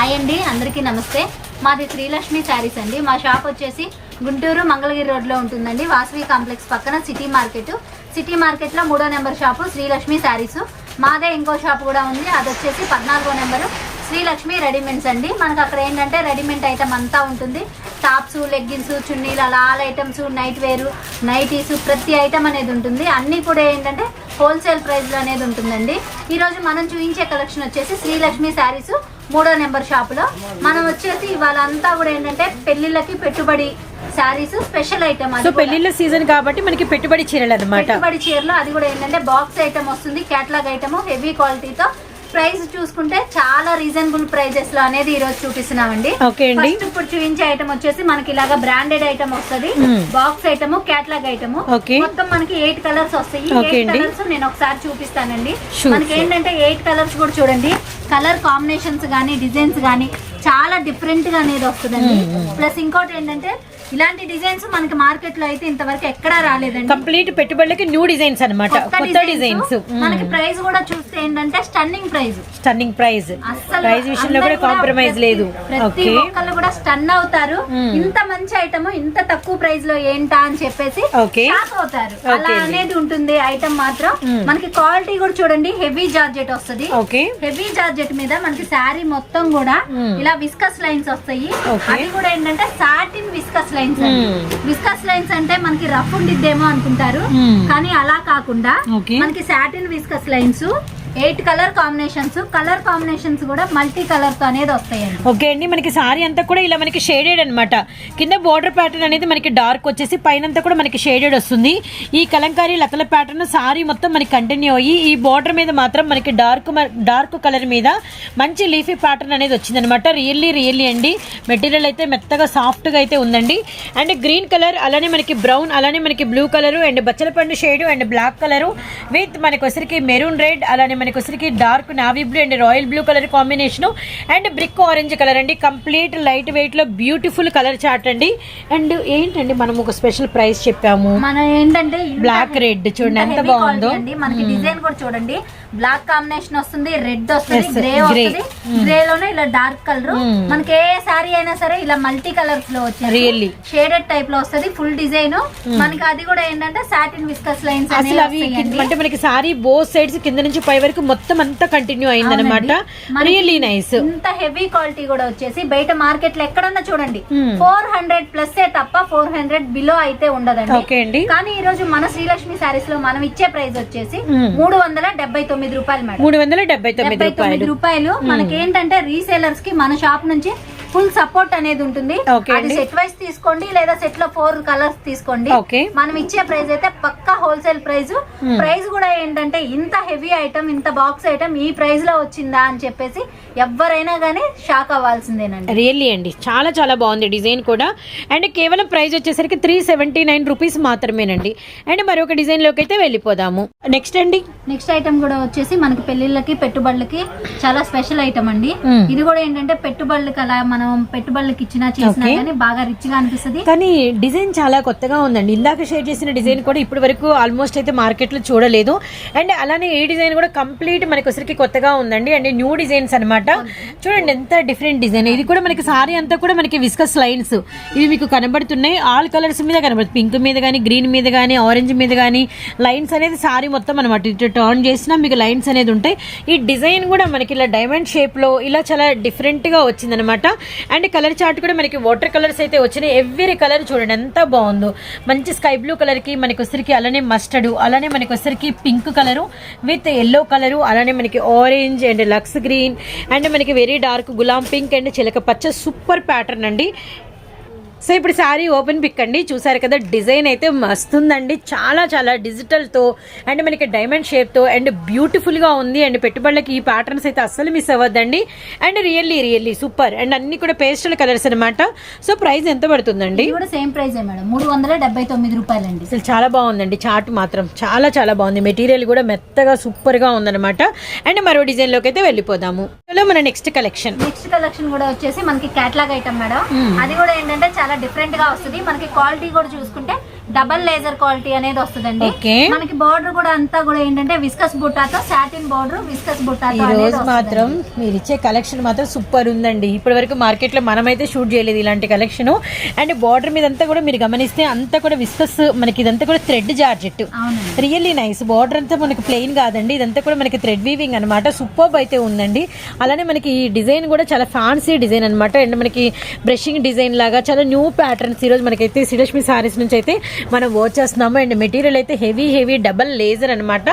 Hi అండి అందరికీ నమస్తే. మాది శ్రీలక్ష్మి శారీస్ అండి. మా షాప్ వచ్చేసి గుంటూరు మంగళగిరి రోడ్లో ఉంటుందండి. వాసవి కాంప్లెక్స్ పక్కన సిటీ మార్కెట్. సిటీ మార్కెట్లో మూడో నెంబర్ షాపు శ్రీలక్ష్మి శారీస్. మాదే ఇంకో షాప్ కూడా ఉంది. అది వచ్చేసి పద్నాలుగో నెంబరు. శ్రీలక్ష్మి రెడీమేడ్స్ అండి. మనకు అక్కడ ఏంటంటే రెడీమేడ్ ఐటమ్ అంతా ఉంటుంది. టాప్స్ లెగ్గిన్స్ చున్నీలు అలా ఆల్ ఐటమ్స్ నైట్ వేరు నైటీస్ ప్రతి ఐటమ్ అనేది ఉంటుంది. అన్నీ కూడా ఏంటంటే హోల్సేల్ ప్రైస్లో అనేది ఉంటుందండి. ఈరోజు మనం చూపించే కలెక్షన్ వచ్చేసి శ్రీలక్ష్మి శారీస్. మూడో నెంబర్ షాపులో మనం వచ్చేసి ఇవాళ అంతా కూడా ఏంటంటే పెళ్ళిళ్ళకి పెట్టుబడి శారీస్ స్పెషల్ ఐటమ్ సో పెళ్ళిళ్ళ సీజన్ కాబట్టి మనకి పెట్టుబడి చీరలు అనమాట పెట్టుబడి చీరలో అది కూడా ఏంటంటే బాక్స్ ఐటమ్ వస్తుంది క్యాట్లాగ్ ఐటమ్ హెవీ క్వాలిటీతో ప్రైస్ చూసుకుంటే చాలా రీజనబుల్ ప్రైజెస్లో అనేది ఈ రోజు చూపిస్తున్నామండి ఫస్ట్ ఇప్పుడు చూపించే ఐటమ్ వచ్చేసి మనకి ఇలాగా బ్రాండెడ్ ఐటమ్ వస్తది. Box item catalogue item. మొత్తం మనకి ఎయిట్ కలర్స్ వస్తాయి ఎయిట్. కలర్స్ నేను ఒకసారి చూపిస్తానండి మనకి. ఏంటంటే ఎయిట్ కలర్స్ కూడా చూడండి కలర్ కాంబినేషన్స్ గానీ డిజైన్స్ గానీ చాలా డిఫరెంట్గా అనేది వస్తుందండి. ప్లస్ ఇంకోటి ఏంటంటే ఇలాంటి డిజైన్స్ మనకి మార్కెట్లో అయితే ఇంతవరకు ఎక్కడా రాలేదండి. కంప్లీట్ పెట్టుబడులకి న్యూ డిజైన్స్ కొత్త డిజైన్స్ మనకి ప్రైస్ కూడా చూస్తే ఏంటంటే stunning price stunning price price విషయంలో కూడా కాంప్రమైజ్ లేదు. ప్రతి ఒక్కళ్ళు కూడా స్టన్ అవుతారు. ఇంత మంచి ఐటమ్ ఇంత తక్కువ ప్రైస్లో ఏంటా అని చెప్పేసి. షాక్ అవుతారు. అలా. అనేది ఉంటుంది ఐటమ్ మాత్రం. మనకి క్వాలిటీ కూడా చూడండి హెవీ జార్జెట్ వస్తది. హెవీ జార్జెట్ మీద మనకి శారీ మొత్తం కూడా మ్మ్. ఇలా విస్కస్ లైన్స్ వస్తాయి. అది కూడా ఏంటంటే satin viscose lines. Viscose lines అంటే మనకి రఫ్ ఉండిద్దేమో అనుకుంటారు మ్మ్. కానీ అలా కాకుండా. మనకి satin viscose lines eight colour combinations. Colour combinations కూడా మల్టీ కలర్తో అనేది వస్తాయండి. ఓకే అండి మనకి సారీ అంతా కూడా ఇలా మనకి షేడెడ్ అనమాట కింద బోర్డర్ ప్యాటర్న్ అనేది మనకి డార్క్ వచ్చేసి పైన అంతా కూడా మనకి షేడెడ్ వస్తుంది. ఈ కలంకారీ లతల ప్యాటర్న్ సారీ మొత్తం మనకి కంటిన్యూ అయ్యి ఈ బోర్డర్ మీద మాత్రం మనకి డార్క్ డార్క్ కలర్ మీద మంచి లీఫీ ప్యాటర్న్ అనేది వచ్చిందనమాట రియల్లీ రియల్లీ అండి. మెటీరియల్ అయితే మెత్తగా సాఫ్ట్గా అయితే ఉందండి. అండ్ గ్రీన్ కలర్ అలానే మనకి బ్రౌన్ అలానే మనకి బ్లూ కలర్ అండ్ బచ్చల పండు shade and black colour with మనకి వసరికి మెరూన్ రెడ్ అలానే మనకి వచ్చరికి dark navy blue and royal blue colour combination and brick orange colour అండి. కంప్లీట్ లైట్ వెయిట్లో బ్యూటిఫుల్ కలర్ చార్ట్ అండి. అండ్ ఏంటండి మనం ఒక స్పెషల్ ప్రైస్ చెప్పాము? మనం ఏంటంటే హె- red చూడండి ఎంత బాగుందో. మనకి డిజైన్ కూడా చూడండి. బ్లాక్ కాంబినేషన్ వస్తుంది రెడ్ వస్తుంది గ్రే. వస్తుంది. గ్రే లోనే ఇలా డార్క్ కలర్. Hmm. మనకి ఏ సారీ అయినా సరే ఇలా మల్టీ కలర్స్లో Really. షేడెడ్ టైప్లో వస్తుంది ఫుల్ డిజైన్. మనకి అది కూడా ఏంటంటే సాటిన్ విస్కస్ లైన్స్ అంటే మనకి సారీ బోత్ సైడ్స్ కింద నుంచి పై వరకు మొత్తం అంతా కంటిన్యూ అయిందనమాట రియల్లీ నైస్ ఇంత హెవీ క్వాలిటీ కూడా వచ్చేసి బయట మార్కెట్లో ఎక్కడన్నా చూడండి. Hmm. ఫోర్ హండ్రెడ్ ప్లస్ తప్ప ఫోర్ హండ్రెడ్ బిలో అయితే ఉండదండి. కానీ ఈ రోజు మన శ్రీలక్ష్మి సారీస్లో మనం ఇచ్చే ప్రైస్ వచ్చేసి. మూడు వందల డెబ్బై తొమ్మిది రూపాయలు మేడం. మూడు వందల డెబ్బై తొమ్మిది తొమ్మిది రూపాయలు. మనకి ఏంటంటే రీసేలర్స్కి మన షాప్ నుంచి ఫుల్ సపోర్ట్ అనేది ఉంటుంది. అది. సెట్ వైస్ తీసుకోండి లేదా సెట్లో ఫోర్ కలర్స్ తీసుకోండి. మనం ఇచ్చే ప్రైస్ అయితే పక్కా హోల్సేల్ ప్రైస్. ప్రైస్ కూడా ఏంటంటే ఇంత హెవీ ఐటమ్ ఇంత బాక్స్ ఐటమ్ ఈ ప్రైస్లో వచ్చిందా అని చెప్పేసి ఎవరైనా గానీ షాక్ అవ్వాల్సిందేనండి. రియల్లీ అండి. చాలా చాలా బాగుంది డిజైన్ కూడా. అండ్ కేవలం ప్రైస్ వచ్చేసరికి త్రీ సెవెంటీ నైన్ రూపీస్ మాత్రమేనండి. అండ్ మరొక డిజైన్లోకి అయితే వెళ్ళిపోదాము. నెక్స్ట్ అండి. నెక్స్ట్ ఐటమ్ కూడా వచ్చేసి మనకి పెళ్ళిళ్ళకి పెట్టుబడులకి చాలా స్పెషల్ ఐటమ్ అండి. మ్మ్. ఇది కూడా ఏంటంటే పెట్టుబడులకి అలా మనం పెట్టుబడులకి ఇచ్చినా చేసినా. కానీ బాగా రిచ్గా అనిపిస్తుంది. కానీ డిజైన్ చాలా కొత్తగా ఉందండి. ఇందాక షేర్ చేసిన డిజైన్ కూడా ఇప్పటి వరకు ఆల్మోస్ట్ అయితే మార్కెట్లో చూడలేదు. అండ్ అలానే ఈ డిజైన్ కూడా కంప్లీట్ మనకి వచ్చరికి కొత్తగా ఉందండి. అండ్ న్యూ డిజైన్స్ అన్నమాట. చూడండి ఎంత డిఫరెంట్ డిజైన్. ఇది కూడా మనకి సారీ అంతా కూడా మనకి విస్కస్ లైన్స్ ఇవి మీకు కనబడుతున్నాయి. ఆల్ కలర్స్ మీద కనబడుతుంది. పింక్ మీద కానీ గ్రీన్ మీద కానీ ఆరెంజ్ మీద కానీ లైన్స్ అనేది సారీ మొత్తం అనమాట ఇటు టర్న్ చేసినా మీకు లైన్స్ అనేది ఉంటాయి. ఈ డిజైన్ కూడా మనకి ఇలా డైమండ్ షేప్లో ఇలా చాలా డిఫరెంట్గా వచ్చిందనమాట అండ్ కలర్ చార్ట్ కూడా మనకి వాటర్ కలర్స్ అయితే వచ్చినాయి. ఎవ్రీ కలర్ చూడండి ఎంత బాగుందో. మంచి స్కై బ్లూ కలర్కి మనకి వచ్చరికి అలానే మస్టర్డ్ అలానే మనకి వచ్చరికి pink colour with yellow colour అలానే మనకి orange and lux green and మనకి వెరీ డార్క్ గులాం పింక్ అండ్ చిలక పచ్చ సూపర్ ప్యాటర్న్ అండి. సో ఇప్పుడు శారీ ఓపెన్ పిక్ అండి. చూసారు కదా డిజైన్ అయితే మస్తుందండి. చాలా చాలా డిజిటల్తో అండ్ మనకి డైమండ్ షేప్తో అండ్ బ్యూటిఫుల్గా ఉంది. అండ్ పెట్టుబడులకి ఈ ప్యాటర్న్స్ అయితే అస్సలు miss అవ్వద్దండి. And really really super and అన్ని కూడా పేస్టల్ కలర్స్ అనమాట సో ప్రైస్ ఎంత పడుతుందండి? కూడా సేమ్ ప్రైస్ మేడం. మూడు వందల డెబ్బై తొమ్మిది రూపాయలండి. అసలు చాలా బాగుందండి. చార్ట్ మాత్రం చాలా చాలా బాగుంది. మెటీరియల్ కూడా మెత్తగా సూపర్గా ఉందన్నమాట. అండ్ మరో డిజైన్లోకి అయితే వెళ్ళిపోదాము. మన నెక్స్ట్ కలెక్షన్ నెక్స్ట్ కలెక్షన్ కూడా వచ్చేసి మనకి క్యాట్లాగ్ ఐటమ్ మేడం. మ్మ్. అది కూడా ఏంటంటే చాలా డిఫరెంట్గా వస్తుంది. మనకి క్వాలిటీ కూడా చూసుకుంటే డబల్ లేజర్ క్వాలిటీ అనేది వస్తుందండి. మనకి బార్డర్ కూడా అంతా కూడా ఏంటంటే విస్కస్ బుట్టాతో సాటిన్ బార్డర్ విస్కస్ బుట్టాతో రోజు. మాత్రం మీరు ఇచ్చే కలెక్షన్ మాత్రం సూపర్ ఉందండి. ఇప్పటి వరకు మార్కెట్లో మనమైతే షూట్ చేయలేదు ఇలాంటి కలెక్షన్. అండ్ బార్డర్ మీద అంతా కూడా మీరు గమనిస్తే అంతా కూడా విస్కస్ మనకి ఇదంతా కూడా thread georgette really nice border అంతా మనకి ప్లెయిన్ కాదండి. ఇదంతా కూడా మనకి థ్రెడ్ వీవింగ్ అనమాట సూపర్ అయితే ఉందండి. అలానే మనకి ఈ డిజైన్ కూడా చాలా ఫ్యాన్సీ డిజైన్ అనమాట అండ్ మనకి బ్రషింగ్ డిజైన్ లాగా చాలా న్యూ ప్యాటర్న్స్ ఈరోజు మనకైతే శ్రీలక్ష్మి సారీస్ నుంచి అయితే మనం వాచ్ చేస్తున్నాము. అండ్ మెటీరియల్ అయితే హెవీ హెవీ డబల్ లేజర్ అనమాట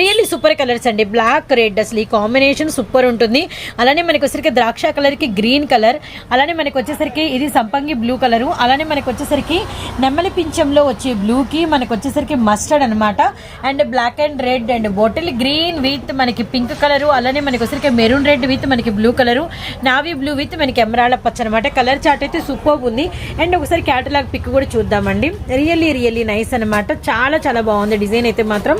రియల్లీ సూపర్ కలర్స్ అండి. బ్లాక్ రెడ్ అసలు ఈ కాంబినేషన్ సూపర్ ఉంటుంది. అలానే మనకి వచ్చేసరికి ద్రాక్ష కలర్కి గ్రీన్ కలర్ అలానే మనకి వచ్చేసరికి ఇది సంపంగి బ్లూ కలరు అలానే మనకి వచ్చేసరికి నెమ్మలి పింఛంలో వచ్చే బ్లూకి మనకు వచ్చేసరికి మస్టర్డ్ అనమాట and black and red and bottle green with మనకి పింక్ కలరు అలానే మనకి వచ్చేసరికి మెరూన్ రెడ్ విత్ మనకి blue colour navy blue with మనకి ఎమరాళ్ళ పచ్చ అనమాట కలర్ చార్ట్ అయితే సూపర్ ఉంది. అండ్ ఒకసారి క్యాటలాగ్ పిక్ కూడా చూద్దామండి. రియల్లీ రియల్లీ నైస్ అనమాట చాలా చాలా బాగుంది డిజైన్ అయితే మాత్రం.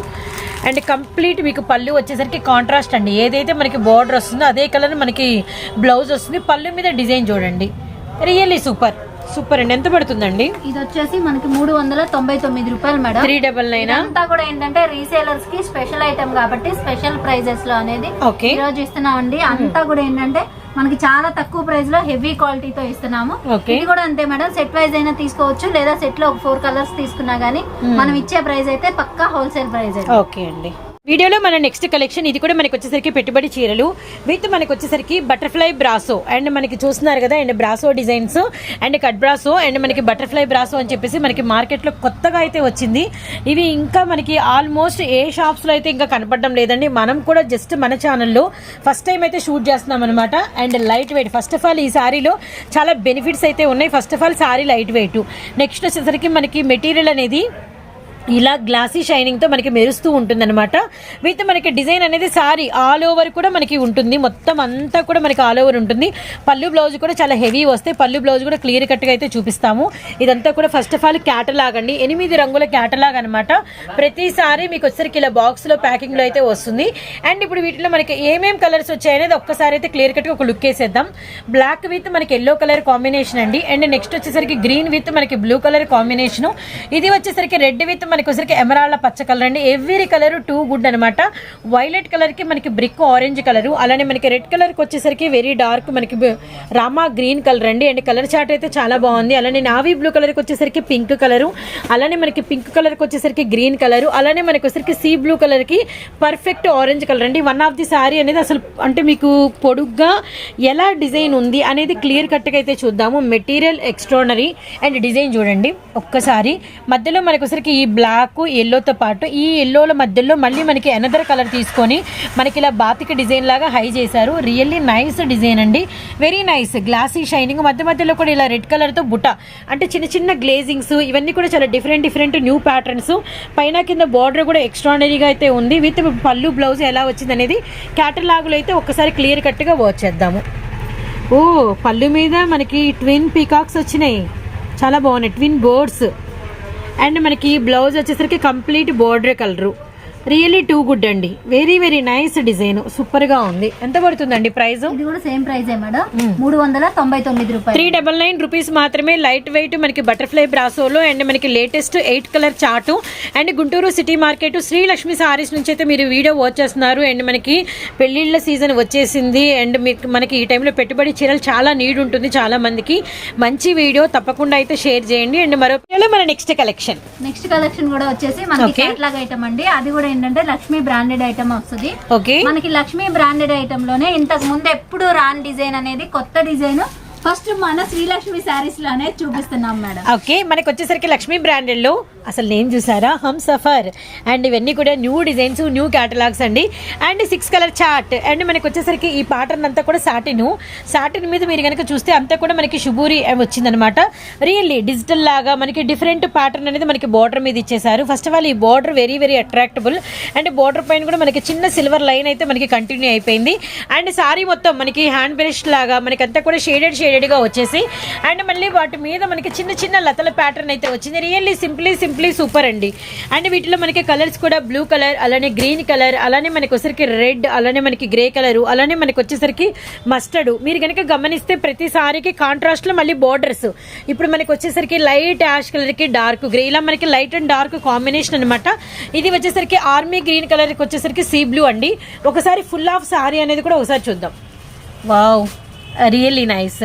అండ్ కంప్లీట్ మీకు పళ్ళు వచ్చేసరికి కాంట్రాస్ట్ అండి. ఏదైతే మనకి బార్డర్ వస్తుందో అదే కలర్ మనకి బ్లౌజ్ వస్తుంది. పళ్ళు మీద డిజైన్ చూడండి. రియల్లీ సూపర్ సూపర్ అండి. ఎంత పడుతుందండి? ఇది వచ్చేసి మనకి మూడు వందల తొంభై తొమ్మిది రూపాయలు మేడం. త్రీ డబల్ నైన్ ఇదంతా కూడా ఏంటంటే రీసేలర్స్కి స్పెషల్ ఐటమ్ కాబట్టి స్పెషల్ ప్రైజెస్లో అనేది ఈ రోజు ఇస్తున్నామండి. అంతా కూడా ఏంటంటే మనకి చాలా తక్కువ ప్రైస్లో హెవీ క్వాలిటీతో ఇస్తున్నాము. ఇది కూడా అంతే మేడం. సెట్ వైజ్ అయినా తీసుకోవచ్చు. లేదా సెట్లో ఒక ఫోర్ కలర్స్ తీసుకున్నా గానీ మనం ఇచ్చే ప్రైస్ అయితే పక్కా హోల్సేల్ ప్రైస్ అయితే. ఓకే అండి. వీడియోలో మన నెక్స్ట్ కలెక్షన్ ఇది కూడా మనకి వచ్చేసరికి పెట్టుబడి చీరలు. విత్ మనకి వచ్చేసరికి బటర్ఫ్లై బ్రాసో. అండ్ మనకి చూస్తున్నారు కదా and brasso designs and cut brasso and మనకి బటర్ఫ్లై బ్రాసో అని చెప్పేసి మనకి మార్కెట్లో కొత్తగా అయితే వచ్చింది. ఇవి ఇంకా మనకి ఆల్మోస్ట్ ఏ షాప్స్లో అయితే ఇంకా కనపడడం లేదండి. మనం కూడా జస్ట్ మన ఛానల్లో ఫస్ట్ టైం అయితే షూట్ చేస్తున్నాం అనమాట and light weight. First of all ఈ సారీలో చాలా బెనిఫిట్స్ అయితే ఉన్నాయి. First of all sari light weight. Next వచ్చేసరికి మనకి మెటీరియల్ అనేది ఇలా గ్లాసీ షైనింగ్తో మనకి మెరుస్తూ ఉంటుంది అనమాట విత్ మనకి డిజైన్ అనేది సారీ ఆల్ ఓవర్ కూడా మనకి ఉంటుంది. మొత్తం అంతా కూడా మనకి ఆల్ ఓవర్ ఉంటుంది. పళ్ళు బ్లౌజ్ కూడా చాలా హెవీ వస్తే పళ్ళు బ్లౌజ్ కూడా క్లియర్ కట్గా అయితే చూపిస్తాము. ఇదంతా కూడా ఫస్ట్ ఆఫ్ ఆల్ క్యాటలాగ్ అండి. ఎనిమిది రంగుల క్యాటలాగ్ అనమాట ప్రతిసారి మీకు వచ్చరికి ఇలా బాక్స్లో ప్యాకింగ్లో అయితే వస్తుంది. అండ్ ఇప్పుడు వీటిలో మనకి ఏమేం కలర్స్ వచ్చాయనేది ఒక్కసారి అయితే క్లియర్ కట్గా ఒక లుక్ వేసేద్దాం. బ్లాక్ విత్ మనకి ఎల్లో కలర్ కాంబినేషన్ అండి. అండ్ నెక్స్ట్ వచ్చేసరికి గ్రీన్ విత్ మనకి బ్లూ కలర్ కాంబినేషన్. ఇది వచ్చేసరికి రెడ్ విత్ మనకి వచ్చరికి ఎమరాళ్ళ పచ్చ కలర్ అండి. ఎవ్రీ కలర్ టూ గుడ్ అనమాట వైలెట్ కలర్కి మనకి బ్రిక్ ఆరెంజ్ కలర్. అలానే మనకి రెడ్ కలర్కి వచ్చేసరికి వెరీ డార్క్ మనకి రామా గ్రీన్ కలర్ అండి. అండ్ కలర్ చార్ట్ అయితే చాలా బాగుంది. అలానే నావీ బ్లూ కలర్కి వచ్చేసరికి పింక్ కలర్. అలానే మనకి పింక్ కలర్కి వచ్చేసరికి గ్రీన్ కలర్. అలానే మనకి వచ్చేసరికి సీ బ్లూ కలర్కి పర్ఫెక్ట్ ఆరెంజ్ కలర్ అండి. వన్ ఆఫ్ ది సారీ అనేది అసలు అంటే మీకు పొడుగ్గా ఎలా డిజైన్ ఉంది అనేది క్లియర్ కట్గా అయితే చూద్దాము. మెటీరియల్ ఎక్స్ట్రానరీ అండ్ డిజైన్ చూడండి. ఒక్కసారి. మధ్యలో మనకు వచ్చరికి ఈ బ్లాక్ ఎల్లోతో పాటు ఈ ఎల్లోల మధ్యలో మళ్ళీ మనకి ఎనదర్ కలర్ తీసుకొని మనకి ఇలా బాతిక డిజైన్ లాగా హై చేశారు. రియల్లీ నైస్ డిజైన్ అండి. వెరీ నైస్ గ్లాసీ షైనింగ్ మధ్య మధ్యలో కూడా ఇలా రెడ్ కలర్తో బుట్ట. అంటే చిన్న చిన్న గ్లేజింగ్స్ ఇవన్నీ కూడా చాలా డిఫరెంట్ డిఫరెంట్ న్యూ ప్యాటర్న్స్ పైన కింద బార్డర్ కూడా ఎక్స్ట్రానరీగా అయితే ఉంది. విత్ పళ్ళు బ్లౌజ్ ఎలా వచ్చింది అనేది క్యాటలాగులో అయితే ఒక్కసారి క్లియర్ కట్గా వర్క్ చేద్దాము. ఓ పళ్ళు మీద మనకి ట్విన్ పీకాక్స్ వచ్చినాయి. చాలా బాగున్నాయి. ట్విన్ బోర్డ్స్ అండ్ మనకి బ్లౌజ్ వచ్చేసరికి complete border colour. Really too good అండి. వెరీ వెరీ నైస్ డిజైన్ సూపర్గా ఉంది. ఎంత పడుతుందండి ప్రైస్ ఇది కూడా సేమ్ ప్రైస్ మేడం. మూడు వందల తొంభై తొమ్మిది రూపాయలు. త్రీ డబల్ నైన్ రూపీస్ మాత్రమే లైట్ వెయిట్ మనకి బటర్ఫ్లై బ్రాసోలో అండ్ మనకి latest eight colour chart and Guntur city market Srilakshmi saris నుంచి అయితే మీరు వీడియో వాచ్ చేస్తున్నారు. అండ్ మనకి పెళ్ళిళ్ళ సీజన్ వచ్చేసింది. అండ్ మీకు మనకి ఈ టైంలో పెట్టుబడి చీరలు చాలా నీడ్ ఉంటుంది చాలా మందికి. మంచి వీడియో తప్పకుండా అయితే షేర్ చేయండి. అండ్ మరో మన నెక్స్ట్ కలెక్షన్ నెక్స్ట్ కలెక్షన్ కూడా వచ్చేసి మనకి ఐటమ్ అండి. అది కూడా ఏంటంటే లక్ష్మీ బ్రాండెడ్ ఐటమ్ వస్తుంది. ఓకే. మనకి లక్ష్మీ బ్రాండెడ్ ఐటమ్లోనే ఇంతకు ముందు ఎప్పుడు రాని డిజైన్ అనేది కొత్త డిజైన్ ఫస్ట్ మన శ్రీలక్ష్మి శారీస్లోనే చూపిస్తున్నాం మేడం. ఓకే మనకి వచ్చేసరికి లక్ష్మీ బ్రాండెడ్లో అసలు నేను చూసారా? హమ్ సఫర్. అండ్ ఇవన్నీ కూడా న్యూ డిజైన్స్ న్యూ క్యాటలాగ్స్ అండి. And six colour chart. And మనకి వచ్చేసరికి ఈ ప్యాటర్న్ అంతా కూడా సాటిన్ సాటిన్ మీద మీరు కనుక చూస్తే అంతా కూడా మనకి శుభూరి వచ్చిందనమాట రియల్లీ డిజిటల్ లాగా మనకి డిఫరెంట్ ప్యాటర్న్ అనేది మనకి బార్డర్ మీద ఇచ్చేసారు ఫస్ట్ ఆఫ్ ఆల్ ఈ border very very attractable and border పైన కూడా మనకి చిన్న సిల్వర్ లైన్ అయితే మనకి కంటిన్యూ అయిపోయింది. అండ్ సారీ మొత్తం మనకి హ్యాండ్ బ్రష్ లాగా మనకి అంతా కూడా షేడెడ్ షేడ్ షేడెడ్గా వచ్చేసి అండ్ మళ్ళీ వాటి మీద మనకి చిన్న చిన్న లతల ప్యాటర్న్ అయితే వచ్చింది. రియల్లీ సింప్లీ సింప్లీ సూపర్ అండి. అండ్ వీటిలో మనకి కలర్స్ కూడా బ్లూ కలర్ అలానే గ్రీన్ కలర్ అలానే మనకి వచ్చేసరికి రెడ్ అలానే మనకి గ్రే కలర్ అలానే మనకి వచ్చేసరికి మస్టర్డ్ మీరు కనుక గమనిస్తే ప్రతి సారీకి కాంట్రాస్ట్లో మళ్ళీ బోర్డర్స్ ఇప్పుడు మనకి వచ్చేసరికి లైట్ యాష్ కలర్కి డార్క్ గ్రే ఇలా మనకి లైట్ అండ్ డార్క్ కాంబినేషన్ అనమాట ఇది వచ్చేసరికి ఆర్మీ గ్రీన్ కలర్కి వచ్చేసరికి సీ బ్లూ అండి. ఒకసారి ఫుల్ ఆఫ్ సారీ అనేది కూడా ఒకసారి చూద్దాం. వావ్ రియల్లీ నైస్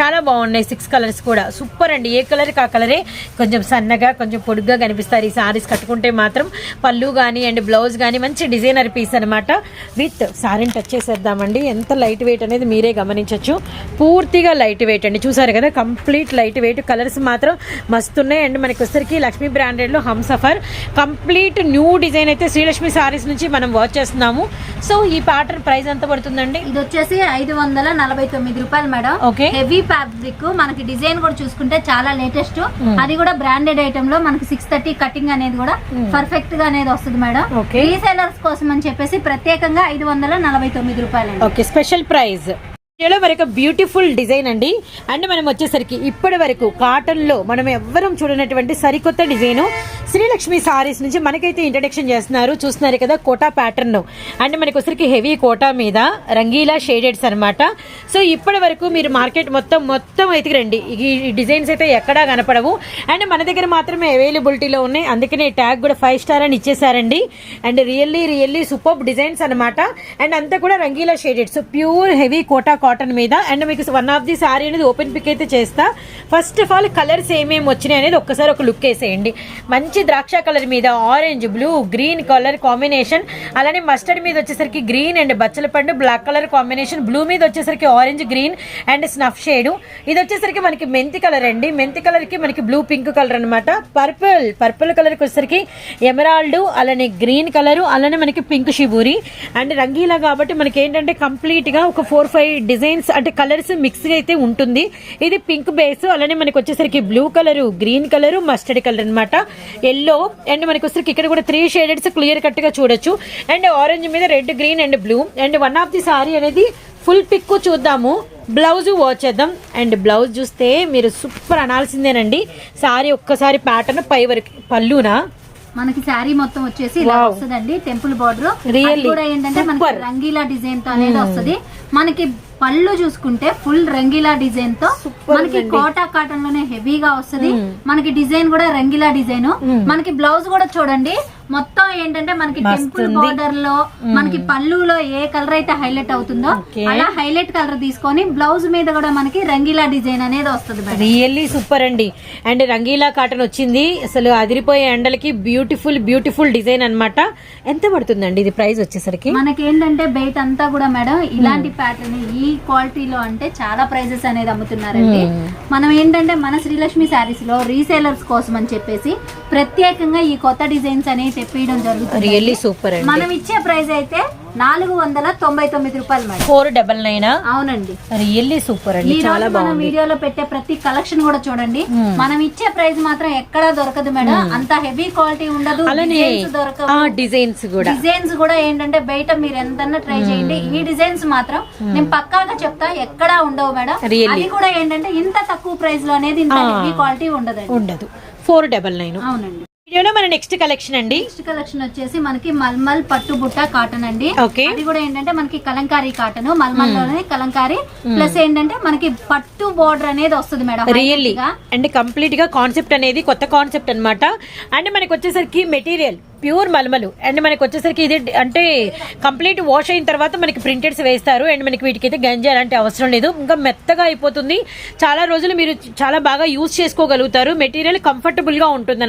చాలా బాగున్నాయి సిక్స్ కలర్స్ కూడా. సూపర్ అండి. ఏ కలర్కి ఆ కలరే? కొంచెం సన్నగా కొంచెం పొడుగ్గా కనిపిస్తారు ఈ సారీస్ కట్టుకుంటే మాత్రం. పళ్ళు కానీ అండ్ బ్లౌజ్ కానీ మంచి డిజైనర్ పీస్ అనమాట విత్ సారీని టచ్ చేసేద్దామండి. ఎంత లైట్ వెయిట్ అనేది మీరే గమనించవచ్చు పూర్తిగా లైట్ వెయిట్ అండి. చూసారు కదా? కంప్లీట్ లైట్ వెయిట్ కలర్స్ మాత్రం మస్తు ఉన్నాయి అండ్ మనకి వచ్చరికి Lakshmi బ్రాండెడ్లో Hum Safar complete new design అయితే శ్రీలక్ష్మి సారీస్ నుంచి మనం వాచ్ చేస్తున్నాము. సో ఈ ప్యాటర్న్ ప్రైస్ ఎంత పడుతుందండి? ఇది వచ్చేసి ఐదు వందల నలభై తొమ్మిది రూపాయలు మేడం. Okay. హెవీ ఫ్యాబ్రిక్ మనకి డిజైన్ కూడా చూసుకుంటే చాలా లేటెస్ట్ అది కూడా బ్రాండెడ్ ఐటమ్లో మనకి సిక్స్ థర్టీ కటింగ్ అనేది కూడా పర్ఫెక్ట్గా అనేది వస్తుంది మేడం. రీసెలర్స్ కోసం అని చెప్పేసి ప్రత్యేకంగా ఐదు వందల నలభై తొమ్మిది రూపాయలు ఓకే స్పెషల్ ప్రైజ్ ఇందులో మరొక బ్యూటిఫుల్ డిజైన్ అండి. అండ్ మనం వచ్చేసరికి ఇప్పటి వరకు కాటన్లో మనం ఎవ్వరం చూడనటువంటి సరికొత్త డిజైన్ శ్రీలక్ష్మి సారీస్ నుంచి మనకైతే ఇంట్రడక్షన్ చేస్తున్నారు. చూస్తున్నారు కదా కోటా ప్యాటర్న్ అండ్ మనకి వచ్చరికి హెవీ కోటా మీద రంగీలా షేడెడ్స్ అన్నమాట. సో ఇప్పటి వరకు మీరు మార్కెట్ మొత్తం మొత్తం ఎతికిరండి ఈ డిజైన్స్ అయితే ఎక్కడా కనపడవు. అండ్ మన దగ్గర మాత్రమే అవైలబిలిటీలో ఉన్నాయి. అందుకనే ట్యాగ్ కూడా ఫైవ్ స్టార్ అని ఇచ్చేసారండి and really really super designs అన్నమాట. అండ్ అంతా కూడా Rangeela shaded so pure heavy Kota cotton మీద. అండ్ మీకు వన్ ఆఫ్ ది సారీ అనేది ఓపెన్ పిక్ అయితే చేస్తా. ఫస్ట్ ఆఫ్ ఆల్ కలర్స్ ఏమేమి వచ్చినాయి అనేది ఒక్కసారి ఒక లుక్ వేసేయండి. మంచి ద్రాక్ష కలర్ మీద orange blue green colour combination అలానే మస్టర్డ్ మీద వచ్చేసరికి గ్రీన్ అండ్ బచ్చల పండు బ్లాక్ కలర్ కాంబినేషన్ బ్లూ మీద వచ్చేసరికి orange green and snuff shade ఇది వచ్చేసరికి మనకి మెంతి కలర్ అండి. మెంతి కలర్కి మనకి బ్లూ పింక్ కలర్ అన్నమాట. పర్పుల్ పర్పుల్ కలర్కి వచ్చేసరికి ఎమరాల్డ్ అలానే గ్రీన్ కలర్ అలానే మనకి పింక్ షిబూరి అండ్ రంగీలా కాబట్టి మనకి ఏంటంటే కంప్లీట్గా ఒక ఫోర్ ఫైవ్ డిజైన్స్ అంటే కలర్స్ మిక్స్ అయితే ఉంటుంది. ఇది పింక్ బేస్ అలానే మనకి వచ్చేసరికి blue colour green colour mustard colour అన్నమాట. ఎల్లో అండ్ మనకి వచ్చేసరికి ఇక్కడ కూడా త్రీ షేడెడ్స్ క్లియర్ కట్గా చూడొచ్చు. అండ్ ఆరెంజ్ మీద red green and blue and one of the sari అనేది ఫుల్ పిక్ చూద్దాము. బ్లౌజ్ వాచ్ చేద్దాం. అండ్ బ్లౌజ్ చూస్తే మీరు సూపర్ అనాల్సిందేనండి. సారీ ఒక్కసారి ప్యాటర్న్ పై వరకు పళ్ళునా? మనకి శారీ మొత్తం వచ్చేసి ఇలా. వస్తుందండి టెంపుల్ బార్డర్? కూడా ఏంటంటే. మనకి రంగీలా డిజైన్తో అనేది వస్తుంది. మనకి పళ్ళు చూసుకుంటే ఫుల్ రంగీలా డిజైన్తో మనకి. కోటా కాటన్లోనే హెవీగా వస్తుంది. మనకి డిజైన్ కూడా రంగీలా డిజైన్ మనకి బ్లౌజ్ కూడా చూడండి. మొత్తం ఏంటంటే మనకి టెంపుల్. బార్డర్లో మనకి పళ్ళులో ఏ కలర్ అయితే హైలైట్ అవుతుందో. అలా హైలైట్ కలర్ తీసుకొని బ్లౌజ్ మీద కూడా మనకి రంగీలా డిజైన్ అనేది వస్తుంది మేడం. రియల్లీ సూపర్ అండి. అండ్ రంగీలా కాటన్ వచ్చింది. అసలు అదిరిపోయే ఎండలకి బ్యూటిఫుల్ బ్యూటిఫుల్ డిజైన్ అన్నమాట. ఎంత పడుతుందండి? ఇది ప్రైస్ వచ్చేసరికి? మనకేంటంటే బయట అంతా కూడా మేడం ఇలాంటి ప్యాటర్న్ ఈ క్వాలిటీలో అంటే చాలా ప్రైజెస్ అనేది అమ్ముతున్నారండి. మనం ఏంటంటే మన శ్రీలక్ష్మి శారీస్లో రీసేలర్స్ కోసం అని చెప్పేసి ప్రత్యేకంగా ఈ కొత్త డిజైన్స్ అనేవి తెప్పియడం జరుగుతుంది. మనం ఇచ్చే ప్రైస్ అయితే నాలుగు వందల తొంభై తొమ్మిది రూపాయలు మేడం. Four double nine? అవునండి. రిల్లీ సూపర్ అండి చాలా మనం వీడియోలో పెట్టే ప్రతి కలెక్షన్ కూడా చూడండి. మనం ఇచ్చే ప్రైస్ మాత్రం ఎక్కడా దొరకదు మేడం. అంత హెవీ క్వాలిటీ ఉండదు. డిజైన్స్ కూడా. డిజైన్స్ కూడా ఏంటంటే బయట మీరు ఎంతన్నా ట్రై చేయండి. ఈ డిజైన్స్ మాత్రం నేను పక్కాగా చెప్తా ఎక్కడా ఉండవు మేడం? అది కూడా ఏంటంటే ఇంత తక్కువ ప్రైస్లో అనేది ఇంత హెవీ క్వాలిటీ ఉండదండి. ఉండదు. Four double nine. అవునండి. వీడియోలో మన నెక్స్ట్ కలెక్షన్ అండి? నెక్స్ట్ కలెక్షన్ వచ్చేసి మనకి మల్మల్ పట్టు బుట్ట కాటన్ అండి. ఓకే. అది కూడా ఏంటంటే మనకి కలంకారీ కాటన్ మల్మల్లోనే కలంకారీ. ప్లస్ ఏంటంటే మనకి పట్టు బోర్డర్ అనేది వస్తుంది మేడం రియల్లీ. అండ్ కంప్లీట్గా కాన్సెప్ట్ అనేది కొత్త కాన్సెప్ట్ అన్నమాట. అండ్ మనకి వచ్చేసరికి మెటీరియల్ ప్యూర్ మల్మలు. అండ్ మనకి వచ్చేసరికి ఇది అంటే కంప్లీట్ వాష్ అయిన తర్వాత మనకి ప్రింటెడ్స్ వేస్తారు. అండ్ మనకి వీటికి అయితే గంజి అలాంటి అవసరం లేదు. ఇంకా మెత్తగా అయిపోతుంది. చాలా రోజులు మీరు చాలా బాగా యూస్ చేసుకోగలుగుతారు. మెటీరియల్ కంఫర్టబుల్గా ఉంటుంది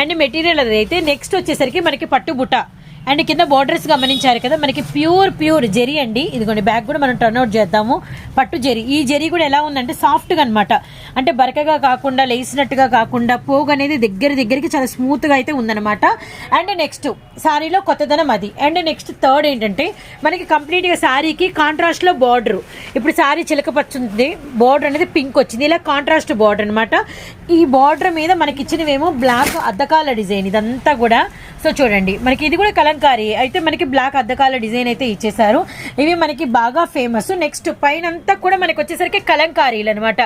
అండ్ మెటీరియల్ అదైతే నెక్స్ట్ వచ్చేసరికి మనకి పట్టు బుట్ట అండ్ కింద బోర్డర్స్ గమనించారు కదా మనకి ప్యూర్ ప్యూర్ జెరీ అండి. ఇదిగోండి బ్యాగ్ కూడా మనం టర్న్ అవుట్ చేద్దాము. పట్టు జెరీ. ఈ జెరీ కూడా ఎలా ఉందంటే సాఫ్ట్గా అనమాట అంటే బరకగా కాకుండా లేసినట్టుగా కాకుండా పోగు అనేది దగ్గర దగ్గరికి చాలా స్మూత్గా అయితే ఉందన్నమాట. అండ్ నెక్స్ట్ శారీలో కొత్తదనం అది. అండ్ నెక్స్ట్ థర్డ్ ఏంటంటే మనకి కంప్లీట్గా శారీకి కాంట్రాస్ట్లో బార్డర్ ఇప్పుడు శారీ చిలకపచ్చుంది బార్డర్ అనేది పింక్ వచ్చింది. ఇలా కాంట్రాస్ట్ బార్డర్ అనమాట ఈ బార్డర్ మీద మనకి ఇచ్చినవేమో బ్లాక్ అద్దకాల డిజైన్ ఇదంతా కూడా. సో చూడండి మనకి ఇది కూడా కలర్ కలంకారీ అయితే మనకి బ్లాక్ అద్దకాల డిజైన్ అయితే ఇచ్చేసారు ఇవి మనకి బాగా ఫేమస్. నెక్స్ట్ పైన అంతా కూడా మనకి వచ్చేసరికి కలంకారీలు అనమాట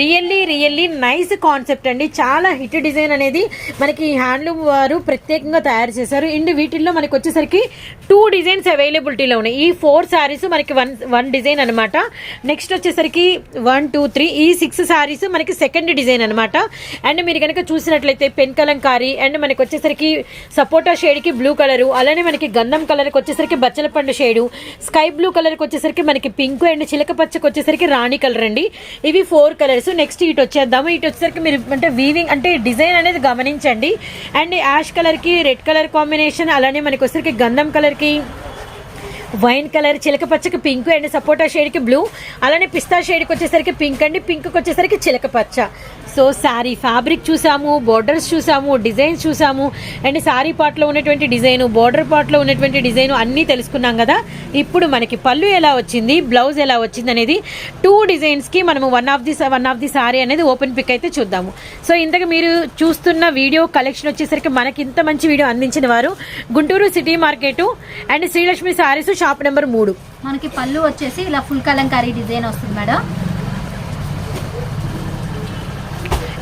రియల్లీ రియల్లీ నైస్ కాన్సెప్ట్ అండి. చాలా హిట్ డిజైన్ అనేది మనకి హ్యాండ్లూమ్ వారు ప్రత్యేకంగా తయారు చేశారు. అండ్ వీటిల్లో మనకి వచ్చేసరికి టూ డిజైన్స్ అవైలబిలిటీలో ఉన్నాయి. ఈ ఫోర్ శారీస్ మనకి వన్ వన్ డిజైన్ అనమాట నెక్స్ట్ వచ్చేసరికి వన్ టూ త్రీ. ఈ సిక్స్ శారీస్ మనకి సెకండ్ డిజైన్ అనమాట అండ్ మీరు కనుక చూసినట్లయితే పెన్ కలంకారీ అండ్ మనకి వచ్చేసరికి సపోటా షేడ్కి బ్లూ కలరు అలానే మనకి గంధం కలర్కి వచ్చేసరికి బచ్చల పండు షేడు స్కై బ్లూ కలర్కి వచ్చేసరికి మనకి పింక్ అండ్ చిలక పచ్చకి వచ్చేసరికి రాణి కలర్ అండి. ఇవి ఫోర్ కలర్స్. నెక్స్ట్ ఇటు వచ్చేద్దాము. ఇటు వచ్చేసరికి మీరు అంటే వీవింగ్ అంటే డిజైన్ అనేది గమనించండి. అండ్ యాష్ కలర్కి రెడ్ కలర్ కాంబినేషన్ అలానే మనకి వచ్చేసరికి గంధం కలర్కి వైన్ కలర్ చిలక పచ్చకి పింక్ అండ్ సపోటా షేడ్కి బ్లూ. అలానే పిస్తా షేడ్కి వచ్చేసరికి పింక్ అండి. పింక్కి వచ్చేసరికి చిలక పచ్చ. సో శారీ ఫ్యాబ్రిక్ చూసాము బోర్డర్స్ చూసాము డిజైన్స్ చూసాము. అండ్ శారీ పార్ట్లో ఉన్నటువంటి డిజైన్ బోర్డర్ పార్ట్లో ఉన్నటువంటి డిజైన్ అన్నీ తెలుసుకున్నాం కదా. ఇప్పుడు మనకి పళ్ళు ఎలా వచ్చింది బ్లౌజ్ ఎలా వచ్చింది అనేది టూ డిజైన్స్కి మనము one of the one of the sari అనేది ఓపెన్ పిక్ అయితే చూద్దాము. సో ఇంతకు మీరు చూస్తున్న వీడియో కలెక్షన్ వచ్చేసరికి మనకి ఇంత మంచి వీడియో అందించిన వారు Guntur city market and Srilakshmi saris shop number మూడు. మనకి పళ్ళు వచ్చేసి ఇలా ఫుల్ కలంకారీ డిజైన్ వస్తుంది మేడం.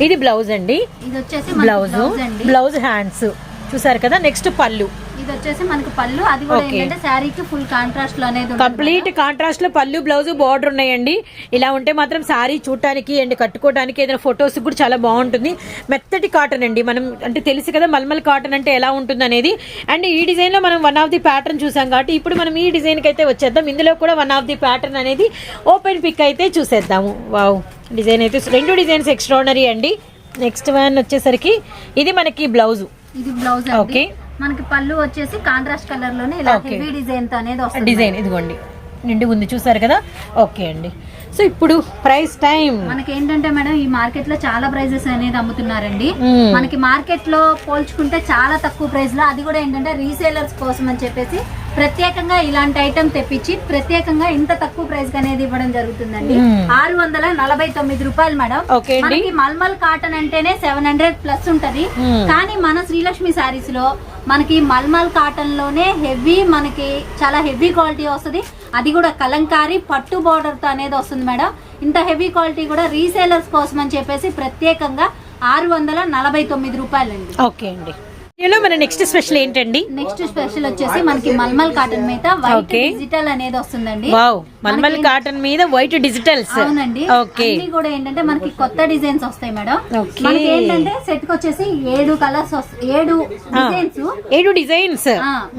ఇది బ్లౌజ్ అండి. ఇది వచ్చేసి బ్లౌజ్. Blouse hands. చూసారు కదా? నెక్స్ట్ పళ్ళు. ఇది వచ్చేసి మనకి పళ్ళు. అది కూడా. ఏంటంటే శారీకి ఫుల్ కాంట్రాస్ట్లో అనేది కంప్లీట్ కాంట్రాస్ట్లో పళ్ళు బ్లౌజ్ బార్డర్ ఉన్నాయండి. ఇలా ఉంటే మాత్రం సారీ చూడటానికి అండ్ కట్టుకోవడానికి ఏదైనా ఫొటోస్ కూడా చాలా బాగుంటుంది. మెత్తటి కాటన్ అండి. మనం అంటే తెలుసు కదా మల్మల్ కాటన్ అంటే ఎలా ఉంటుంది అనేది. అండ్ ఈ డిజైన్లో మనం వన్ ఆఫ్ ది ప్యాటర్న్ చూసాం కాబట్టి ఇప్పుడు మనం ఈ డిజైన్కి అయితే వచ్చేద్దాం. ఇందులో కూడా వన్ ఆఫ్ ది ప్యాటర్న్ అనేది ఓపెన్ పిక్ అయితే చూసేద్దాము. వావ్ డిజైన్ అయితే రెండు డిజైన్స్ ఎక్స్ట్రాడనరీ అండి. నెక్స్ట్ వన్ వచ్చేసరికి ఇది మనకి బ్లౌజ్ ఇది బ్లౌజ్ Okay. మనకి పళ్ళు వచ్చేసి కాంట్రాస్ట్ కలర్లోనే ఇలా. హెవీ డిజైన్తో అనేది వస్తుంది డిజైన్ ఇదిగోండి. నిండి ఉంది చూసారు కదా? ఓకే అండి. సో ఇప్పుడు ప్రైస్ టైం మనకి ఏంటంటే మేడం ఈ మార్కెట్లో చాలా ప్రైజెస్ అనేది అమ్ముతున్నారండి. మ్మ్. మనకి మార్కెట్లో పోల్చుకుంటే చాలా తక్కువ ప్రైస్లో. అది కూడా ఏంటంటే రీసేలర్స్ కోసం అని చెప్పేసి ప్రత్యేకంగా ఇలాంటి ఐటమ్ తెప్పించి ప్రత్యేకంగా ఇంత తక్కువ ప్రైస్ అనేది ఇవ్వడం జరుగుతుందండి. మ్మ్. ఆరు వందల నలభై తొమ్మిది రూపాయలు మేడం. మనకి మల్మల్ కాటన్ అంటేనే సెవెన్ హండ్రెడ్ ప్లస్ ఉంటది. మ్మ్. కానీ మన శ్రీలక్ష్మి శారీస్లో మనకి మల్మల్ కాటన్లోనే హెవీ మనకి చాలా హెవీ క్వాలిటీ వస్తుంది. అది కూడా కలంకారీ పట్టు బార్డర్తో అనేది వస్తుంది మేడం. ఇంత హెవీ క్వాలిటీ కూడా రీసేలర్స్ కోసం అని చెప్పేసి ప్రత్యేకంగా ఆరు వందల నలభై తొమ్మిది రూపాయలండి. ఓకే అండి. మన నెక్స్ట్ స్పెషల్ ఏంటండి? నెక్స్ట్ స్పెషల్ వచ్చేసి మనకి మల్మల్ కాటన్ మీద వైట్. డిజిటల్ అనేది వస్తుందండి. వావ్ మల్మల్ కాటన్ మీద వైట్ డిజిటల్స్ అవునండి. ఓకే కూడా ఏంటంటే మనకి కొత్త డిజైన్స్ వస్తాయి మేడం. మనకి ఏంటంటే సెట్కి వచ్చేసి ఏడు కలర్స్ ఏడు డిజైన్స్ ఏడు డిజైన్స్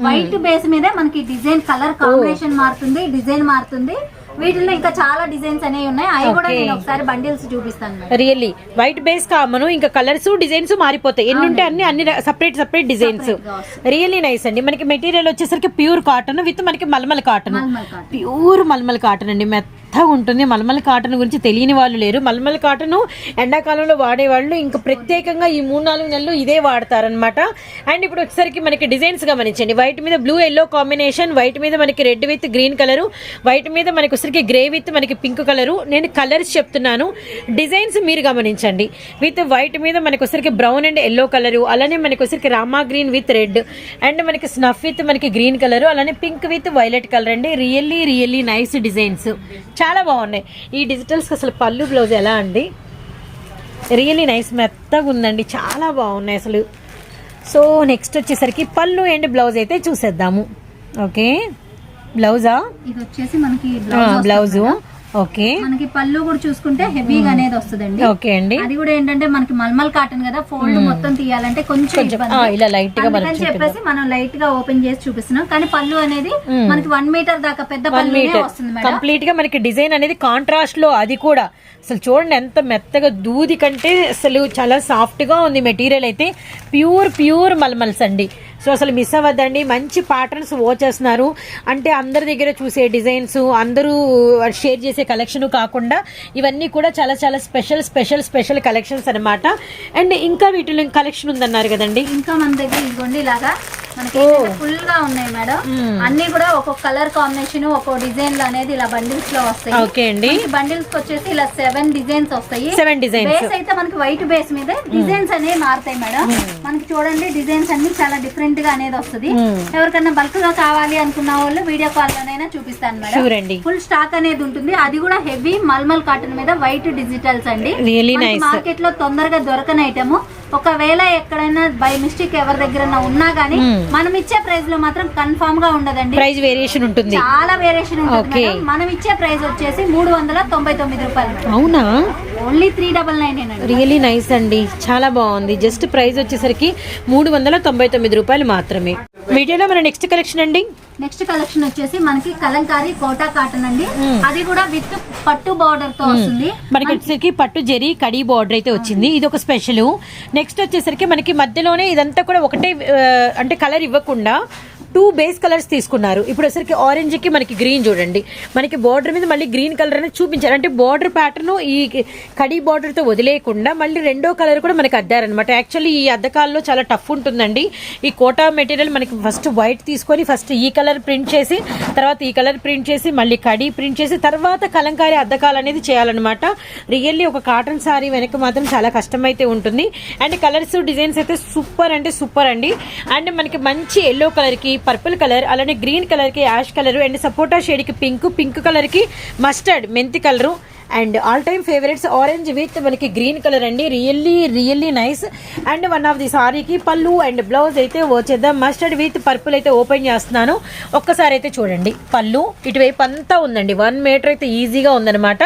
వైట్ బేస్ మీద మనకి డిజైన్ కలర్ కాంబినేషన్ మారుతుంది డిజైన్ మారుతుంది. వీటిలో ఇంకా చాలా డిజైన్స్ అనేవి ఉన్నాయి. అవి కూడా. నేను ఒకసారి బండిల్స్ చూపిస్తాను రియల్లీ వైట్ బేస్ కామను ఇంకా కలర్స్ డిజైన్స్ మారిపోతాయి. ఎన్ని ఉంటే అన్ని అన్ని separate separate designs. Really nice అండి. మనకి మెటీరియల్ వచ్చేసరికి ప్యూర్ కాటన్ విత్ మనకి mulmul cotton mulmul cotton pure mulmul cotton అండి. మెత్తగా ఉంటుంది. మల్మల్ కాటన్ గురించి తెలియని వాళ్ళు లేరు. మల్మల్ కాటన్ ఎండాకాలంలో వాడేవాళ్ళు ఇంకా ప్రత్యేకంగా ఈ మూడు నాలుగు నెలలు ఇదే వాడతారనమాట అండ్ ఇప్పుడు వచ్చేసరికి మనకి డిజైన్స్ గమనించండి. వైట్ మీద బ్లూ ఎల్లో కాంబినేషన్ వైట్ మీద మనకి red with green colour white మీద మనకి వచ్చరికి గ్రే విత్ మనకి పింక్ కలరు నేను కలర్స్ చెప్తున్నాను. డిజైన్స్ మీరు గమనించండి. విత్ వైట్ మీద మనకు వచ్చరికి బ్రౌన్ అండ్ ఎల్లో కలరు అలానే మనకు వచ్చరికి Rama green with red and మనకి స్నఫ్ విత్ మనకి గ్రీన్ కలరు అలానే పింక్ విత్ వైలెట్ కలర్ అండి రియల్లీ రియల్లీ నైస్ డిజైన్స్ చాలా బాగున్నాయి. ఈ డిజిటల్స్కి అసలు పళ్ళు బ్లౌజ్ ఎలా అండి? రియల్లీ నైస్ మెత్తగా ఉందండి. చాలా బాగున్నాయి అసలు. సో నెక్స్ట్ వచ్చేసరికి పళ్ళు అండ్ బ్లౌజ్ అయితే చూసేద్దాము. ఓకే బ్లౌజా? ఇది వచ్చేసి మనకి బ్లౌజ్ ఓకే. మనకి పళ్ళు కూడా చూసుకుంటే హెవీగా అనేది వస్తుందండి. ఓకే అండి. అది కూడా ఏంటంటే మనకి మల్మల్ కాటన్ కదా ఫోల్డ్ మొత్తం తీయాలంటే కొంచెం ఇలా లైట్గా చెప్పేసి మనం లైట్గా ఓపెన్ చేసి చూపిస్తున్నాం. కానీ పళ్ళు అనేది. మనకి వన్ మీటర్ దాకా పెద్ద మీటర్. వస్తుంది కంప్లీట్గా మనకి డిజైన్ అనేది కాంట్రాస్ట్లో అది కూడా. అసలు చూడండి ఎంత మెత్తగా దూది కంటే అసలు చాలా సాఫ్ట్గా ఉంది మెటీరియల్ అయితే. ప్యూర్ ప్యూర్ మల్మల్స్ అండి. సో అసలు మిస్ అవ్వద్దండి. మంచి ప్యాటర్న్స్ చేస్తున్నారు. అంటే అందరి దగ్గర చూసే డిజైన్స్ అందరూ షేర్ చేసే కలెక్షన్ కాకుండా ఇవన్నీ కూడా చాలా చాలా స్పెషల్ స్పెషల్ స్పెషల్ కలెక్షన్స్ అనమాట అండ్ ఇంకా వీటిలో కలెక్షన్ ఉందన్నారు కదండి. ఇంకా మన దగ్గర ఇదిగోండి ఇలాగా మనకి ఫుల్గా ఉన్నాయి మేడం. అన్ని కూడా ఒక్కొక్క కలర్ కాంబినేషన్ ఒక్కో డిజైన్ అనేది ఇలా బండిల్స్లో వస్తాయి. ఓకే అండి. బండిల్స్ వచ్చేసి ఇలా సెవెన్ డిజైన్స్ వస్తాయి. సెవెన్ డిజైన్స్ బేస్ అయితే మనకి వైట్ బేస్ మీద డిజైన్స్ అనేవి మారుతాయి మేడం. మనకి చూడండి డిజైన్స్ అన్ని చాలా డిఫరెంట్గా అనేది వస్తుంది. ఎవరికైనా బల్క్గా కావాలి అనుకున్న వాళ్ళు వీడియో కాల్ లోనైనా చూపిస్తాను మేడం. ఫుల్ స్టాక్ అనేది ఉంటుంది. అది కూడా హెవీ మల్మల్ కాటన్ మీద వైట్ డిజిటల్స్ అండి. మార్కెట్లో తొందరగా దొరకని ఐటమ్ ఒకవేళ ఎక్కడైనా బై మిస్టేక్ ఎవరి దగ్గర ఉన్నా గానీ మనం ఇచ్చే ప్రైస్లో మాత్రం కన్ఫామ్గా ఉండదండి. ప్రైస్ వేరియేషన్ ఉంటుంది. చాలా వేరియేషన్ ఉంటుంది. మనం ఇచ్చే ప్రైస్ వచ్చేసి మూడు వందల తొంభై తొమ్మిది రూపాయలు. అవునా? Only three double nine really nice అండి. చాలా బాగుంది. జస్ట్ ప్రైస్ వచ్చేసరికి మూడు వందల తొంభై తొమ్మిది రూపాయలు మాత్రమే. వీడియోలో మన నెక్స్ట్ కలెక్షన్ అండి. నెక్స్ట్ కలెక్షన్ వచ్చేసి మనకి కలంకారీ కోటా కాటన్ అండి. అది కూడా విత్ పట్టు బార్డర్తో వస్తుంది. మనకి వచ్చేసరికి పట్టు జెరీ కడీ బార్డర్ అయితే వచ్చింది. ఇది ఒక స్పెషల్ నెక్స్ట్ వచ్చేసరికి మనకి మధ్యలోనే ఇదంతా కూడా ఒకటే అంటే కలర్ ఇవ్వకుండా టూ బేస్ కలర్స్ తీసుకున్నారు. ఇప్పుడు వచ్చేసరికి ఆరెంజ్కి మనకి గ్రీన్ చూడండి. మనకి బార్డర్ మీద మళ్ళీ గ్రీన్ కలర్ అనేది చూపించారు. అంటే బార్డర్ ప్యాటర్న్ ఈ కడీ బార్డర్తో వదిలేయకుండా మళ్ళీ రెండో కలర్ కూడా మనకి అద్దారనమాట యాక్చువల్లీ ఈ అద్దకాల్లో చాలా టఫ్ ఉంటుందండి. ఈ కోటా మెటీరియల్ మనకి ఫస్ట్ వైట్ తీసుకొని ఫస్ట్ ఈ కలర్ ప్రింట్ చేసి తర్వాత ఈ కలర్ ప్రింట్ చేసి మళ్ళీ కడీ ప్రింట్ చేసి తర్వాత కలంకారీ అద్దకాలు అనేది చేయాలన్నమాట. రియల్లీ ఒక కాటన్ సారీ వెనక మాత్రం చాలా కష్టమైతే ఉంటుంది. అండ్ కలర్స్ డిజైన్స్ అయితే సూపర్ అంటే సూపర్ అండి. అండ్ మనకి మంచి ఎల్లో కలర్కి పర్పుల్ కలర్ అలానే గ్రీన్ కలర్కి యాష్ కలర్ అండ్ సపోటా షేడ్కి పింక్ పింక్ కలర్కి మస్టర్డ్ మెంతి colour. And all time favourites orange with మనకి గ్రీన్ కలర్ అండి. Really really nice. And one of the సారీకి పళ్ళు అండ్ బ్లౌజ్ అయితే వచ్చేద్దాం. మస్టర్డ్ విత్ పర్పుల్ అయితే ఓపెన్ చేస్తున్నాను. ఒక్కసారి అయితే చూడండి. పళ్ళు ఇటువైపు అంతా ఉందండి. వన్ మీటర్ అయితే ఈజీగా ఉందన్నమాట.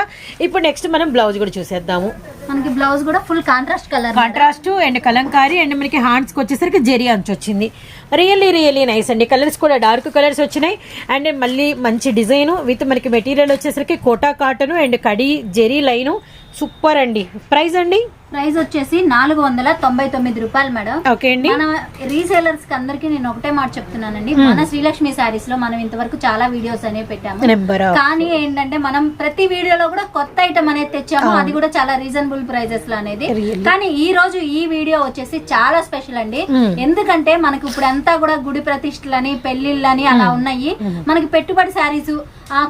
ఇప్పుడు నెక్స్ట్ మనం బ్లౌజ్ కూడా చూసేద్దాము. మనకి బ్లౌజ్ కూడా full contrast colour. Contrast and Kalamkari and మనకి హ్యాండ్స్కి వచ్చేసరికి జెరీ అంచు వచ్చింది. రియల్లీ రియల్లీ నైస్ అండి. కలర్స్ కూడా డార్క్ కలర్స్ వచ్చినాయి. అండ్ మళ్ళీ మంచి డిజైన్ విత్ మనకి మెటీరియల్ వచ్చేసరికి కోటా కాటన్ అండ్ కడి జెరీ లైను. సూపర్ అండి. ప్రైస్ అండి? ప్రైస్ వచ్చేసి నాలుగు వందల తొంభై తొమ్మిది రూపాయలు మేడం. ఓకే అండి. మన రీసేలర్స్కి అందరికి నేను ఒకటే మాట చెప్తున్నానండి. మన శ్రీలక్ష్మి సారీస్లో మనం ఇంతవరకు చాలా వీడియోస్ అనేవి పెట్టాము. కానీ ఏంటంటే మనం ప్రతి వీడియోలో కూడా కొత్త ఐటమ్ అనేది తెచ్చాము. అది కూడా చాలా రీజనబుల్ ప్రైజెస్లో అనేది. కానీ ఈ రోజు ఈ వీడియో వచ్చేసి చాలా స్పెషల్ అండి. ఎందుకంటే మనకి ఇప్పుడు అంతా కూడా గుడి ప్రతిష్టలని పెళ్ళిళ్ళని అలా ఉన్నాయి. మనకి పెట్టుబడి శారీస్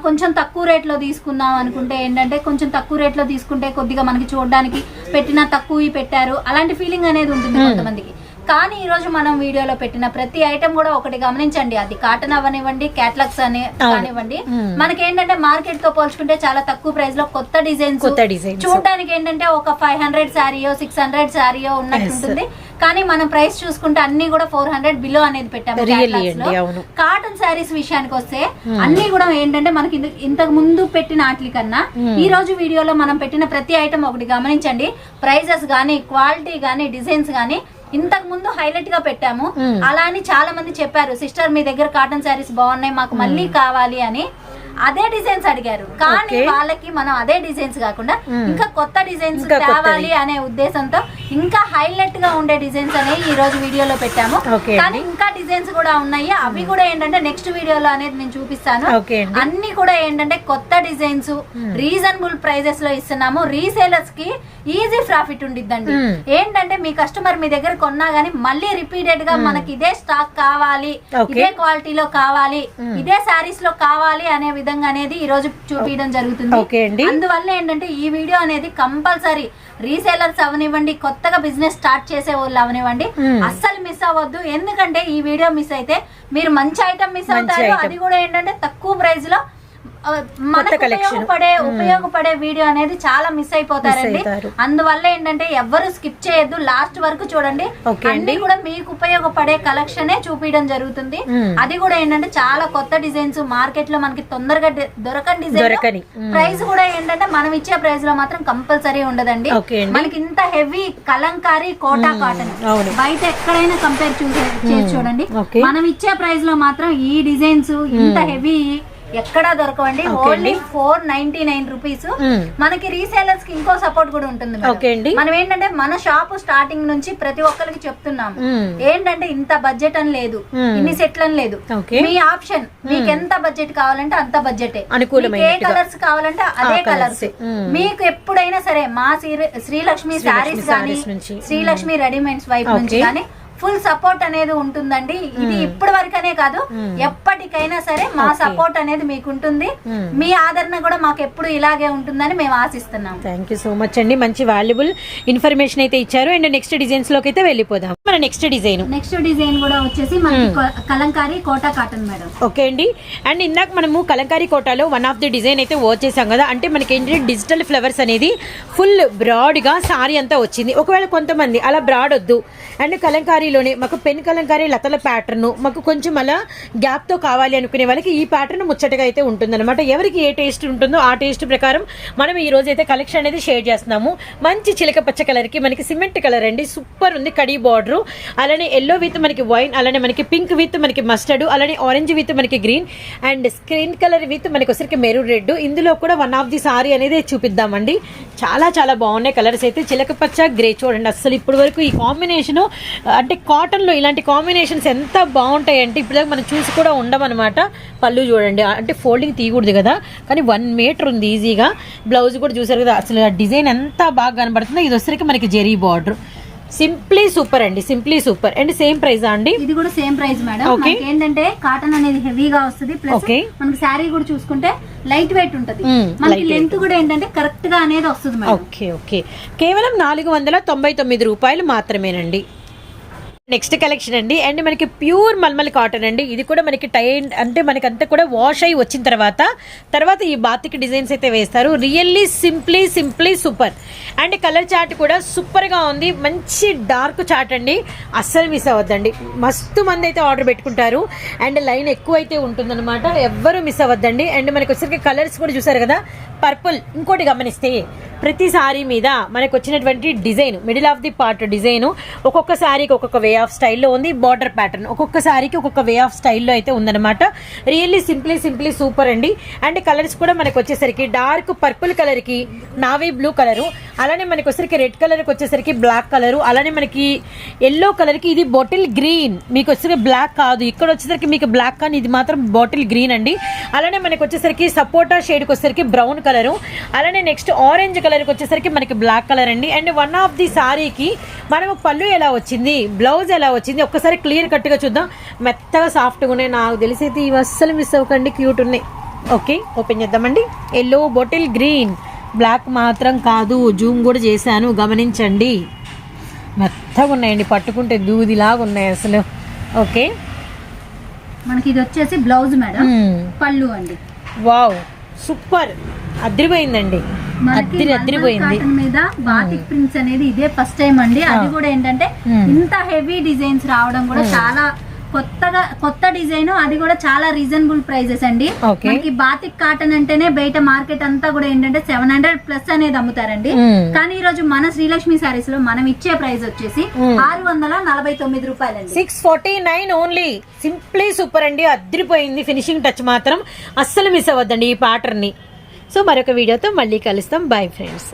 కొంచెం తక్కువ రేట్లో తీసుకుందాం అనుకుంటే ఏంటంటే కొంచెం తక్కువ రేట్లో తీసుకుంటే కొద్దిగా మనకి చూడడానికి పెట్టినా తక్కువ పెట్టారు. అలాంటి ఫీలింగ్ అనేది ఉంటుంది కొంతమందికి. కానీ ఈ రోజు మనం వీడియోలో పెట్టిన ప్రతి ఐటమ్ కూడా ఒకటి గమనించండి. అది కాటన్ అవనివ్వండి క్యాట్లాగ్స్ అనే కానివ్వండి. మనకి ఏంటంటే మార్కెట్తో పోల్చుకుంటే చాలా తక్కువ ప్రైస్లో కొత్త డిజైన్స్ చూడడానికి ఏంటంటే ఒక ఫైవ్ హండ్రెడ్ శారీయో సిక్స్ హండ్రెడ్ శారీయో ఉన్నట్టు ఉంటుంది కానీ మనం ప్రైస్ చూసుకుంటే అన్ని కూడా ఫోర్ హండ్రెడ్ బిలో అనేది పెట్టాము కాటన్ శారీస్ విషయానికి వస్తే అన్ని కూడా ఏంటంటే మనకి ఇంత- ఇంతకు ముందు పెట్టిన వాటి కన్నా ఈ రోజు వీడియోలో మనం పెట్టిన ప్రతి ఐటమ్ ఒకటి గమనించండి. ప్రైజెస్ గానీ క్వాలిటీ గానీ డిజైన్స్ గానీ ఇంతకు ముందు హైలైట్గా పెట్టాము. అలా అని చాలా మంది చెప్పారు సిస్టర్ మీ దగ్గర కాటన్ శారీస్ బాగున్నాయి మాకు మళ్ళీ కావాలి అని. అదే డిజైన్స్ అడిగారు. కానీ వాళ్ళకి మనం అదే డిజైన్స్ కాకుండా ఇంకా కొత్త డిజైన్స్. తేవాలి అనే ఉద్దేశంతో ఇంకా హైలైట్గా ఉండే డిజైన్స్ అనేవి ఈ రోజు వీడియోలో పెట్టాము. కానీ ఇంకా డిజైన్స్ కూడా ఉన్నాయి. అవి కూడా ఏంటంటే నెక్స్ట్ వీడియోలో అనేది నేను చూపిస్తాను. అన్ని కూడా ఏంటంటే కొత్త డిజైన్స్ రీజనబుల్ ప్రైజెస్లో ఇస్తున్నాము. రీసేలర్స్కి ఈజీ ప్రాఫిట్ ఉండిద్దండి. Hmm. ఏంటంటే మీ కస్టమర్ మీ దగ్గర కొన్నా గానీ మళ్ళీ రిపీటెడ్గా మనకి ఇదే స్టాక్ కావాలి. ఇదే క్వాలిటీలో కావాలి ఇదే శారీస్లో కావాలి అనే విధంగా అనేది ఈ రోజు చూపించడం జరుగుతుంది. అందువల్ల ఏంటంటే ఈ వీడియో అనేది కంపల్సరీ రీసేలర్స్ అవనివ్వండి కొత్తగా బిజినెస్ స్టార్ట్ చేసే వాళ్ళు అవనివ్వండి Hmm. అస్సలు మిస్ అవ్వద్దు ఎందుకంటే ఈ వీడియో మిస్ అయితే మీరు మంచి ఐటమ్ మిస్ అవుతారు. అది కూడా ఏంటంటే తక్కువ ప్రైస్లో మనకు. ఉపయోగపడే ఉపయోగపడే వీడియో అనేది చాలా మిస్ అయిపోతారండి. అందువల్ల ఏంటంటే ఎవ్వరు స్కిప్ చేయొద్దు లాస్ట్ వరకు చూడండి అన్ని కూడా మీకు ఉపయోగపడే కలెక్షనే చూపించడం జరుగుతుంది. అది కూడా ఏంటంటే చాలా కొత్త డిజైన్స్ మార్కెట్లో మనకి తొందరగా దొరకని డిజైన్. ప్రైస్ కూడా ఏంటంటే మనం ఇచ్చే ప్రైస్లో మాత్రం కంపల్సరీ ఉండదండి. మనకి ఇంత హెవీ కలంకారీ కోటా కాటన్. బయట ఎక్కడైనా కంపేర్ చూసే చూడండి. మనం ఇచ్చే ప్రైస్లో మాత్రం ఈ డిజైన్స్ ఇంత హెవీ ఎక్కడా దొరకవండి only four ninety nine rupees. మనకి రీసేలర్స్కి ఇంకో సపోర్ట్ కూడా ఉంటుంది. మనం ఏంటంటే మన షాప్ స్టార్టింగ్ నుంచి ప్రతి ఒక్కరికి చెప్తున్నాము మ్మ్. ఏంటంటే ఇంత బడ్జెట్ అని లేదు. ఇన్ని సెట్లు అని లేదు. మీ ఆప్షన్ మీకు ఎంత బడ్జెట్ కావాలంటే అంత బడ్జెట్ ఏ. కలర్స్ కావాలంటే అదే కలర్స్. మీకు ఎప్పుడైనా సరే మా శ్రీ- శ్రీలక్ష్మి శారీస్ కానీ. శ్రీలక్ష్మి రెడీమేడ్స్ వైపు నుంచి. కానీ ఫుల్ సపోర్ట్ అనేది ఉంటుందండి. ఇది ఇప్పటి వరకనే కాదు ఎప్పటికైనా సరే మా సపోర్ట్ అనేది మీకు ఉంటుంది Hmm. మీ ఆదరణ కూడా మాకు ఎప్పుడు ఇలాగే ఉంటుందని మేము ఆశిస్తున్నాం. థ్యాంక్ యూ సో మచ్ అండి. మంచి వాల్యుబుల్ ఇన్ఫర్మేషన్ అయితే ఇచ్చారు. అండ్ నెక్స్ట్ డిజైన్స్లోకి అయితే వెళ్ళిపోదాం. మన నెక్స్ట్ డిజైన్ నెక్స్ట్ డిజైన్ కూడా వచ్చేసి మనకి కొ- kalamkari Kota cotton madam okay అండి. అండ్ ఇందాక మనము కలంకారీ కోటాలో వన్ ఆఫ్ ది డిజైన్ అయితే వర్క్ చేసాం కదా అంటే మనకి ఏంటంటే డిజిటల్ ఫ్లవర్స్ అనేది ఫుల్ బ్రాడ్గా సారీ అంతా వచ్చింది. ఒకవేళ కొంతమంది అలా బ్రాడ్ వద్దు. అండ్ కలంకారీలోనే మాకు పెన్ కలంకారీ లతల ప్యాటర్న్ మాకు కొంచెం అలా గ్యాప్తో కావాలి అనుకునే వాళ్ళకి ఈ ప్యాటర్న్ ముచ్చటగా అయితే ఉంటుందన్నమాట. ఎవరికి ఏ టేస్ట్ ఉంటుందో ఆ టేస్ట్ ప్రకారం మనం ఈ రోజు అయితే కలెక్షన్ అనేది షేర్ చేస్తున్నాము. మంచి చిలక పచ్చ కలర్కి మనకి సిమెంట్ కలర్ అండి. సూపర్ ఉంది. కడీ బార్డర్ అలానే ఎల్లో విత్ మనకి వైన్ అలానే మనకి పింక్ విత్ మనకి మస్టర్డ్ అలానే ఆరెంజ్ విత్ మనకి green and screen colour with మనకి వచ్చరికి మెరూన్ రెడ్ ఇందులో కూడా వన్ ఆఫ్ ది సారీ అనేది చూపిద్దామండి. చాలా చాలా బాగున్నాయి కలర్స్ అయితే. చిలక పచ్చ గ్రే చూడండి. అసలు ఇప్పటి వరకు ఈ కాంబినేషన్ అంటే కాటన్లో ఇలాంటి కాంబినేషన్స్ ఎంత బాగుంటాయి అంటే ఇప్పుడు మనం చూసి కూడా ఉండమన్నమాట. పళ్ళు చూడండి. అంటే ఫోల్డింగ్ తీయకూడదు కదా. కానీ వన్ మీటర్ ఉంది ఈజీగా బ్లౌజ్ కూడా చూసారు కదా. అసలు డిజైన్ ఎంత బాగా కనబడుతుందో. ఇది వచ్చరికి మనకి జెరీ బార్డర్ సింప్లీ సూపర్ అండి సింప్లీ సూపర్. అండ్ సేమ్ ప్రైజా అండి? ఇది కూడా సేమ్ ప్రైస్ మేడం ఏంటంటే కాటన్ అనేది హెవీగా వస్తుంది ప్లస్. మనకి శారీ కూడా చూసుకుంటే లైట్ వెయిట్ ఉంటది. Mm, మనకి లెంత్ కూడా ఏంటంటే కరెక్ట్గా అనేది వస్తుంది మేడం ఓకే ఓకే కేవలం నాలుగు వందల తొంభై తొమ్మిది రూపాయలు మాత్రమేనండి. నెక్స్ట్ కలెక్షన్ అండి. అండ్ మనకి ప్యూర్ మల్మల్ కాటన్ అండి. ఇది కూడా మనకి టై అంటే మనకి అంతా కూడా వాష్ అయ్యి వచ్చిన తర్వాత తర్వాత ఈ బాతిక్ డిజైన్స్ అయితే వేస్తారు. Really simply simply super. And colour chart కూడా సూపర్గా ఉంది. మంచి డార్క్ చాట్ అండి. అస్సలు మిస్ అవ్వద్దండి. మస్తు మంది అయితే ఆర్డర్ పెట్టుకుంటారు. అండ్ లైన్ ఎక్కువ అయితే ఉంటుందన్నమాట. ఎవ్వరూ మిస్ అవ్వద్దండి. అండ్ మనకి వచ్చరికి కలర్స్ కూడా చూసారు కదా? పర్పుల్ ఇంకోటి గమనిస్తే ప్రతి శారీ మీద మనకు వచ్చినటువంటి design middle of the part design ఒక్కొక్క శారీకి ఒక్కొక్క వే ఆఫ్ స్టైల్లో ఉంది బార్డర్ ప్యాటర్న్. ఒక్కొక్క శారీకి ఒక్కొక్క వే ఆఫ్ స్టైల్లో అయితే ఉందన్నమాట. రియల్లీ సింప్లీ సింప్లీ సూపర్ అండి. అండ్ కలర్స్ కూడా మనకు వచ్చేసరికి డార్క్ పర్పుల్ కలర్కి నావీ బ్లూ కలరు అలానే మనకి వచ్చేసరికి రెడ్ కలర్కి వచ్చేసరికి బ్లాక్ కలరు అలానే మనకి ఎల్లో కలర్కి ఇది బాటిల్ గ్రీన్. మీకు వచ్చేసరికి బ్లాక్ కాదు. ఇక్కడ వచ్చేసరికి మీకు బ్లాక్ కానీ ఇది మాత్రం బాటిల్ గ్రీన్ అండి. అలానే మనకి వచ్చేసరికి సపోటా షేడ్కి వచ్చేసరికి బ్రౌన్ కలర్ అలానే నెక్స్ట్ ఆరెంజ్ కలర్కి వచ్చేసరికి మనకి బ్లాక్ కలర్ అండి. అండ్ వన్ ఆఫ్ ది సారీకి మనము పళ్ళు ఎలా వచ్చింది? బ్లౌజ్ ఎలా వచ్చింది? ఒక్కసారి క్లియర్ కట్గా చూద్దాం. మెత్తగా సాఫ్ట్గా ఉన్నాయి. నాకు తెలిసి అయితే ఇవి అస్సలు మిస్ అవ్వకండి. క్యూట్ ఉన్నాయి. ఓకే ఓపెన్ చేద్దామండి. ఎల్లో బాటిల్ గ్రీన్ బ్లాక్ మాత్రం కాదు. జూమ్ కూడా చేశాను. గమనించండి. మెత్తగా ఉన్నాయండి. పట్టుకుంటే దూదిలాగా ఉన్నాయి అసలు. ఓకే మనకి ఇది వచ్చేసి బ్లౌజ్ మేడం మ్మ్. పళ్ళు అండి. వావ్ సూపర్ అదిరిపోయిందండి. మనకి కాటన్ మీద బాటిక్ ప్రింట్స్ అనేది ఇదే ఫస్ట్ టైం అండి. అది కూడా ఏంటంటే. ఇంత హెవీ డిజైన్స్ రావడం కూడా చాలా కొత్తగా కొత్త డిజైన్ అది కూడా చాలా రీజనబుల్ ప్రైజెస్ అండి. మనకి బాతిక్ కాటన్ అంటేనే బయట మార్కెట్ అంతా కూడా ఏంటంటే సెవెన్ హండ్రెడ్ ప్లస్ అనేది అమ్ముతారండి. కానీ ఈ రోజు మన శ్రీలక్ష్మి సారీస్లో మనం ఇచ్చే ప్రైస్ వచ్చేసి. ఆరు వందల నలభై తొమ్మిది రూపాయలండి. Six forty nine only simply super అండి. అదిరిపోయింది. ఫినిషింగ్ టచ్ మాత్రం. అస్సలు మిస్ అవ్వద్దండి ఈ ప్యాటర్న్ని సో మరొక వీడియోతో మళ్ళీ కలుస్తాం. Bye friends